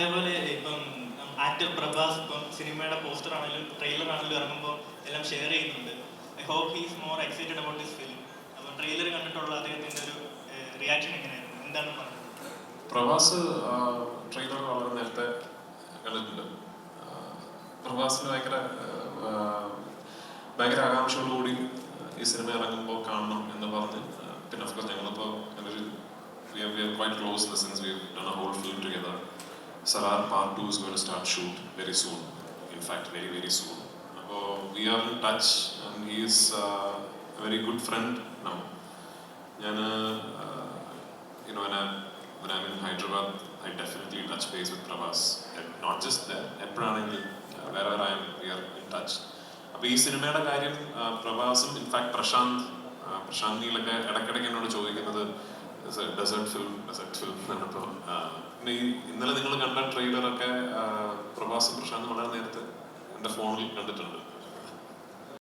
അതേപോലെ ഇപ്പം ആക്ടർ പ്രഭാസ് ഇപ്പം സിനിമയുടെ പോസ്റ്റർ ആണെങ്കിലും ട്രെയിലർ ആണെങ്കിലും ഇറങ്ങുമ്പോൾ എല്ലാം ഷെയർ ചെയ്യുന്നുണ്ട്. I hope he's more excited about this film അപ്പം ട്രെയിലർ കണ്ടിട്ടുള്ള അദ്ദേഹത്തിന്റെ ഒരു റിയാക്ഷൻ എങ്ങനെയായിരുന്നു? എന്താണ് പറഞ്ഞത് പ്രഭാസ് ട്രെയിലർ വളരെ നേരത്തെ കണ്ടിട്ടുണ്ട്. പ്രഭാസിന് ഭയങ്കര ഭയങ്കര ആകാംക്ഷയോടുകൂടി ഈ സിനിമ ഇറങ്ങുമ്പോൾ കാണണം എന്ന് പറഞ്ഞ് പിന്നെ ഞങ്ങളിപ്പോൾ the sense we in the sense Sarar Part 2 is going to start shoot very soon. In fact, very, very soon. അപ്പോൾ in touch and he is uh, a very good friend now. ഞാൻ you know when I'm in Hyderabad I definitely touch base with Prabhas and not just there എപ്പോഴാണെങ്കിലും uh, wherever I am we are in touch അപ്പോൾ ഈ സിനിമയുടെ കാര്യം പ്രഭാസും in fact Prashant പ്രശാന്തിയിലൊക്കെ ഇടയ്ക്കിടയ്ക്ക് എന്നോട് ചോദിക്കുന്നത് desert film desert film എന്നാണ് അപ്പോൾ പിന്നെ ഈ ഇന്നലെ നിങ്ങൾ കണ്ട ട്രെയിലറൊക്കെ പ്രഭാസും പ്രശാന്ത് വളരെ നേരത്തെ എന്റെ ഫോണിൽ കണ്ടിട്ടുണ്ട്.